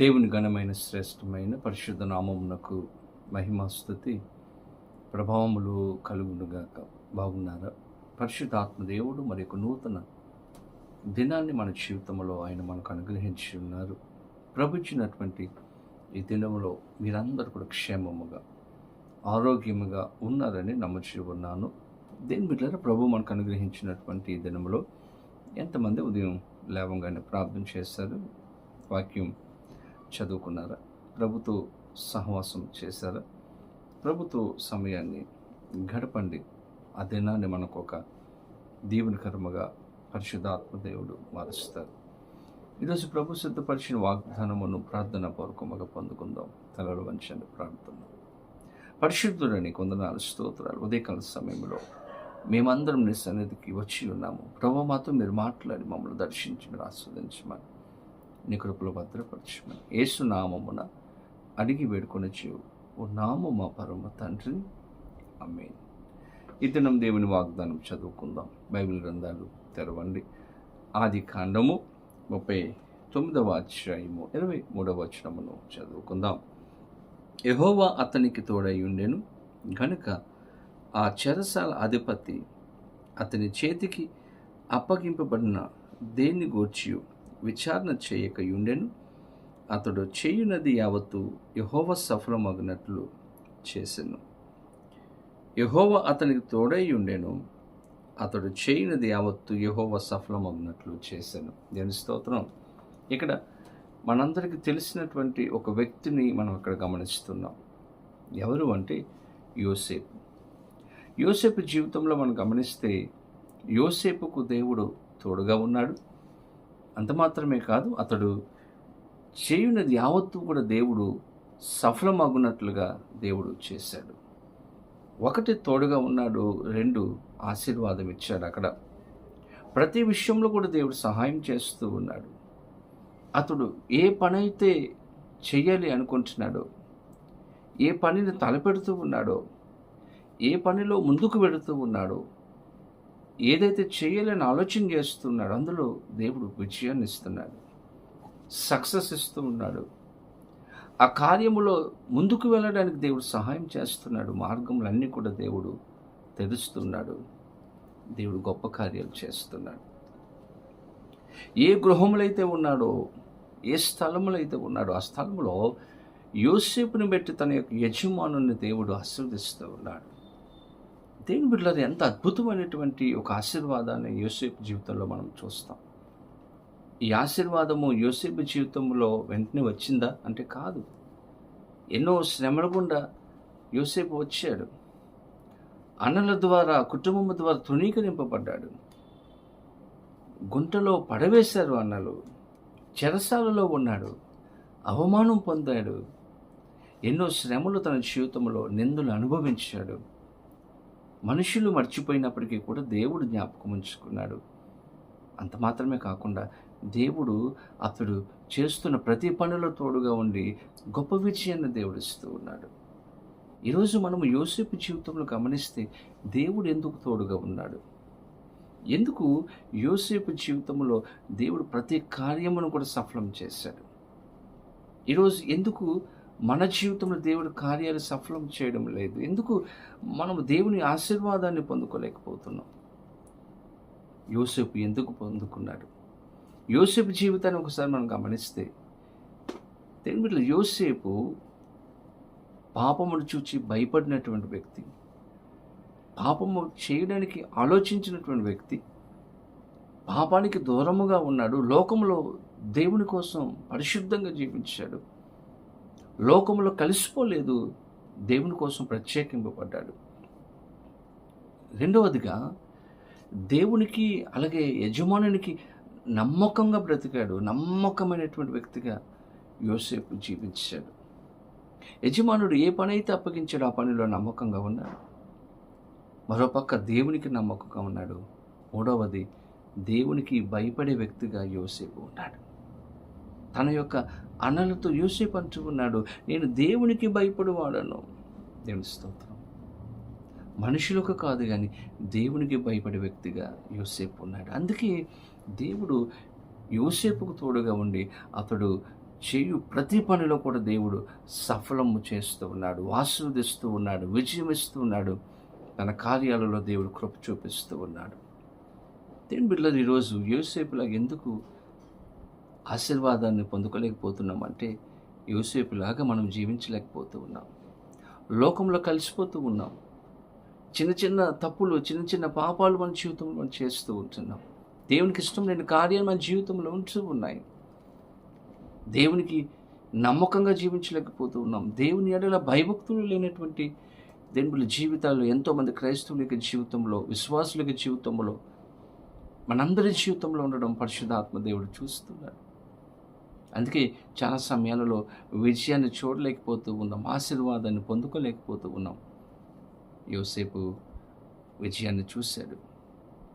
దేవుని ఘనమైన శ్రేష్టమైన పరిశుద్ధ నామమునకు మహిమాస్తుతి ప్రభావములు కలుగునుగాక. బాగున్నారా? పరిశుద్ధ ఆత్మదేవుడు మరి ఒక నూతన దినాన్ని మన జీవితంలో ఆయన మనకు అనుగ్రహించి ఉన్నారు. ప్రభుచ్చినటువంటి ఈ దినములో మీరందరూ కూడా క్షేమముగా ఆరోగ్యముగా ఉన్నారని నమ్మచి ఉన్నాను. దేని బిడ్డల ప్రభు మనకు అనుగ్రహించినటువంటి ఈ దినములో ఎంతమంది ఉదయం లేవంగానే ప్రార్థన చేస్తారు వాక్యం చదువుకున్నారా? ప్రభుతో సహవాసం చేశారా? ప్రభుతో సమయాన్ని గడపండి. ఆ దినాన్ని మనకు ఒక దీవెనకరముగా పరిశుద్ధాత్మ దేవుడు మారుస్తారు ఈరోజు ప్రభు సిద్ధపరిచిన వాగ్దానమును ప్రార్థన పూర్వకముగా పొందుకుందాం. తలలు వంచండి ప్రార్థన పరిశుద్ధుడని కొందనాలు స్తోత్రాలు ఉదయకాల సమయంలో మేమందరం నీ సన్నిధికి వచ్చి ఉన్నాము. ప్రభు మాతో మీరు మాట్లాడి మమ్మల్ని దర్శించి మీరు ఆస్వాదించమని నీ కృపలో భద్రపరచమని. యేసు నామమున అడిగి వేడుకొని చేవు ఓ నాము మా పరమ తండ్రి. అమ్మే ఈ దినం దేవుని వాగ్దానం చదువుకుందాం. బైబిల్ గ్రంథాలు తెరవండి. ఆది కాండము ముప్పై తొమ్మిదవ అధ్యాయము ఇరవై మూడవ వచనమును చదువుకుందాం. యహోవా అతనికి తోడై ఉండెను. గనుక ఆ చెరసాల అధిపతి అతని చేతికి అప్పగింపబడిన దేన్ని గూర్చి విచారణ చేయక అతడు చేయునది యావత్తు యహోవ సఫలమగినట్లు చేసెను. యహోవ అతనికి తోడై ఉండెను అతడు చేయినది యావత్తు యహోవ సఫలమగినట్లు చేశాను దేని స్తోత్రం. ఇక్కడ మనందరికీ తెలిసినటువంటి ఒక వ్యక్తిని మనం ఇక్కడ గమనిస్తున్నాం. ఎవరు అంటే యోసేపు. యోసేపు జీవితంలో మనం గమనిస్తే యోసేపుకు దేవుడు తోడుగా ఉన్నాడు. అంత మాత్రమే కాదు అతడు చేయునది యావత్తు కూడా దేవుడు సఫలమగునట్లుగా దేవుడు చేశాడు. ఒకటి తోడుగా ఉన్నాడు రెండు ఆశీర్వాదం ఇచ్చాడు అక్కడ. ప్రతి విషయంలో కూడా దేవుడు సహాయం చేస్తూ ఉన్నాడు. అతడు ఏ పనైతే చేయాలి చెయ్యాలి అనుకుంటున్నాడో ఏ పనిని తలపెడుతూ ఉన్నాడో ఏ పనిలో ముందుకు వెళుతూ ఉన్నాడో ఏదైతే చేయాలని ఆలోచన చేస్తున్నాడో అందులో దేవుడు విజయాన్ని ఇస్తున్నాడు. సక్సెస్ ఇస్తూ ఉన్నాడు. ఆ కార్యములో ముందుకు వెళ్ళడానికి దేవుడు సహాయం చేస్తున్నాడు. మార్గములన్నీ కూడా దేవుడు తెరుస్తున్నాడు. దేవుడు గొప్ప కార్యాలు చేస్తున్నాడు. ఏ గృహములైతే ఉన్నాడో ఏ స్థలములైతే ఉన్నాడో ఆ స్థలంలో యోసేపుని పెట్టి తన యొక్క యజమానుని దేవుడు ఆశీర్వదిస్తూ ఉన్నాడు. దేవుని బిడ్డలది ఎంత అద్భుతమైనటువంటి ఒక ఆశీర్వాదాన్ని యోసేపు జీవితంలో మనం చూస్తాం. ఈ ఆశీర్వాదము యోసేపు జీవితంలో వెంటనే వచ్చిందా? అంటే కాదు. ఎన్నో శ్రమల గుండా యోసేపు వచ్చాడు. అన్నల ద్వారా కుటుంబం ద్వారా తృణీకరింపబడ్డాడు. గుంటలో పడవేశారు అన్నలు. చెరసాలలో ఉన్నాడు. అవమానం పొందాడు. ఎన్నో శ్రమలు తన జీవితంలో నిందులు అనుభవించాడు. మనుషులు మర్చిపోయినప్పటికీ కూడా దేవుడు జ్ఞాపకం ఉంచుకున్నాడు. అంత మాత్రమే కాకుండా దేవుడు అతడు చేస్తున్న ప్రతి పనిలో తోడుగా ఉండి గొప్ప విజయాన్ని దేవుడిస్తూ ఉన్నాడు. ఈరోజు మనము యోసేపు జీవితంలో గమనిస్తే దేవుడు ఎందుకు తోడుగా ఉన్నాడు? ఎందుకు యోసేపు జీవితంలో దేవుడు ప్రతి కార్యమును కూడా సఫలం చేశాడు? ఈరోజు ఎందుకు మన జీవితంలో దేవుడు కార్యాలు సఫలం చేయడం లేదు. ఎందుకు? మనం దేవుని ఆశీర్వాదాన్ని పొందుకోలేకపోతున్నాం. యోసేపు ఎందుకు పొందుకున్నాడు? యోసేపు జీవితాన్ని ఒకసారి మనం గమనిస్తే దేని బిడ్డలు యోసేపు పాపమును చూచి భయపడినటువంటి వ్యక్తి పాపము చేయడానికి ఆలోచించినటువంటి వ్యక్తి పాపానికి దూరముగా ఉన్నాడు లోకంలో దేవుని కోసం పరిశుద్ధంగా జీవించాడు. లోకంలో కలిసిపోలేదు. దేవుని కోసం ప్రత్యేకింపబడ్డాడు. రెండవదిగా దేవునికి అలాగే యజమానునికి నమ్మకంగా బ్రతికాడు. నమ్మకమైనటువంటి వ్యక్తిగా యోసేపు జీవించాడు. యజమానుడు ఏ పని అయితే అప్పగించాడో ఆ పనిలో నమ్మకంగా ఉన్నాడు. మరోపక్క దేవునికి నమ్మకంగా ఉన్నాడు. మూడవది దేవునికి భయపడే వ్యక్తిగా యోసేపు ఉన్నాడు. తన యొక్క అనలతో యూసేపు అంటూ ఉన్నాడు నేను దేవునికి భయపడేవాడను. దేవుని స్తోత్రం. మనుషులకు కాదు కానీ దేవునికి భయపడే వ్యక్తిగా యోసేపు ఉన్నాడు. అందుకే దేవుడు యోసేపుకు తోడుగా ఉండి అతడు చేయు ప్రతి పనిలో కూడా దేవుడు సఫలము చేస్తూ ఉన్నాడు ఆశీర్వదిస్తూ ఉన్నాడు విజయం ఇస్తూ ఉన్నాడు తన కార్యాలలో దేవుడు కృప చూపిస్తూ ఉన్నాడు. దేని బిడ్డలు ఈరోజు యోసేపులాగా ఎందుకు ఆశీర్వాదాన్ని పొందుకోలేకపోతున్నామంటే యోసేపులాగా మనం జీవించలేకపోతూ ఉన్నాం లోకంలో కలిసిపోతూ ఉన్నాం. చిన్న చిన్న తప్పులు చిన్న చిన్న పాపాలు మన జీవితంలో మనం చేస్తూ ఉంటున్నాం. దేవునికి ఇష్టం లేని కార్యాలు మన జీవితంలో ఉంటూ ఉన్నాయి. దేవునికి నమ్మకంగా జీవించలేకపోతూ ఉన్నాం. దేవుని ఎడల భయభక్తులు లేనటువంటి దేవుని జీవితాల్లో ఎంతోమంది క్రైస్తవుల జీవితంలో విశ్వాసుల జీవితంలో మనందరి జీవితంలో ఉండడం పరిశుధాత్మ దేవుడు చూస్తున్నాడు. అందుకే చాలా సమయాలలో విజయాన్ని చూడలేకపోతూ ఉన్నాం ఆశీర్వాదాన్ని పొందుకోలేకపోతూ ఉన్నాం. యోసేపు విజయాన్ని చూశాడు.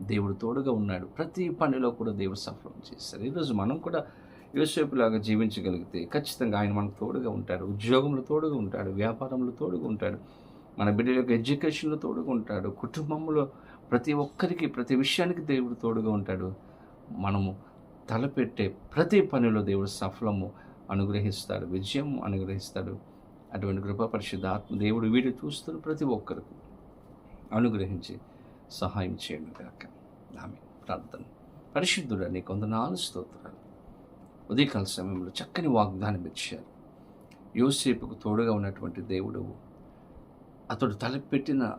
దేవుడు తోడుగా ఉన్నాడు. ప్రతి పనిలో కూడా దేవుడు సఫలం చేశారు ఈరోజు మనం కూడా యోసేపులాగా జీవించగలిగితే ఖచ్చితంగా ఆయన మనకు తోడుగా ఉంటాడు. ఉద్యోగంలో తోడుగా ఉంటాడు. వ్యాపారంలో తోడుగా ఉంటాడు. మన బిడ్డల యొక్క ఎడ్యుకేషన్లో తోడుగా ఉంటాడు. కుటుంబంలో ప్రతి ఒక్కరికి ప్రతి విషయానికి దేవుడు తోడుగా ఉంటాడు. మనము తలపెట్టే ప్రతి పనిలో దేవుడు సఫలము అనుగ్రహిస్తాడు విజయం అనుగ్రహిస్తాడు. అటువంటి కృపా పరిశుద్ధ ఆత్మ దేవుడు వీడు చూస్తున్న ప్రతి ఒక్కరికి అనుగ్రహించి సహాయం చేయండి కాక ఆమె ప్రార్థన. పరిశుద్ధుడు నీ కొందనాలు స్తోత్రాలు. ఉదయకాల సమయంలో చక్కని వాగ్దానం ఇచ్చారు. యోసేపుకు తోడుగా ఉన్నటువంటి దేవుడు అతడు తలపెట్టిన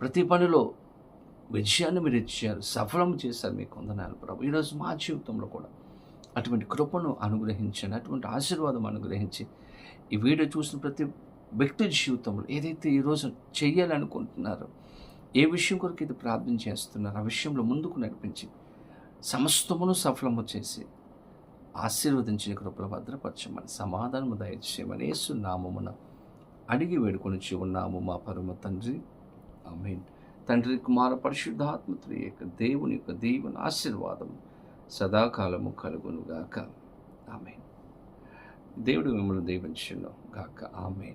ప్రతి పనిలో విజయాన్ని మీరు ఇచ్చారు సఫలం చేశారు మీకు వందనాలు ప్రభు. ఈరోజు మా జీవితంలో కూడా అటువంటి కృపను అనుగ్రహించండి అటువంటి ఆశీర్వాదం అనుగ్రహించి ఈ వీడియో చూసిన ప్రతి వ్యక్తి జీవితంలో ఏదైతే ఈరోజు చెయ్యాలనుకుంటున్నారో ఏ విషయం కొరకు ఇది ప్రార్థన చేస్తున్నారో ఆ విషయంలో ముందుకు నడిపించి సమస్తమును సఫలము చేసి ఆశీర్వదించిన కృపలు భద్రపరచమని సమాధానము దయచేయమని యేసు నామమున అడిగి వేడుకొని ఉన్నాము మా పరమ తండ్రి. ఆమెన్. తండ్రి కుమార పరిశుద్ధాత్మతుడి యొక్క దేవుని యొక్క దేవుని ఆశీర్వాదం సదాకాలము కలుగునుగాక. ఆమె దేవుడు మిమ్మల్ని దీవించును గాక. ఆమె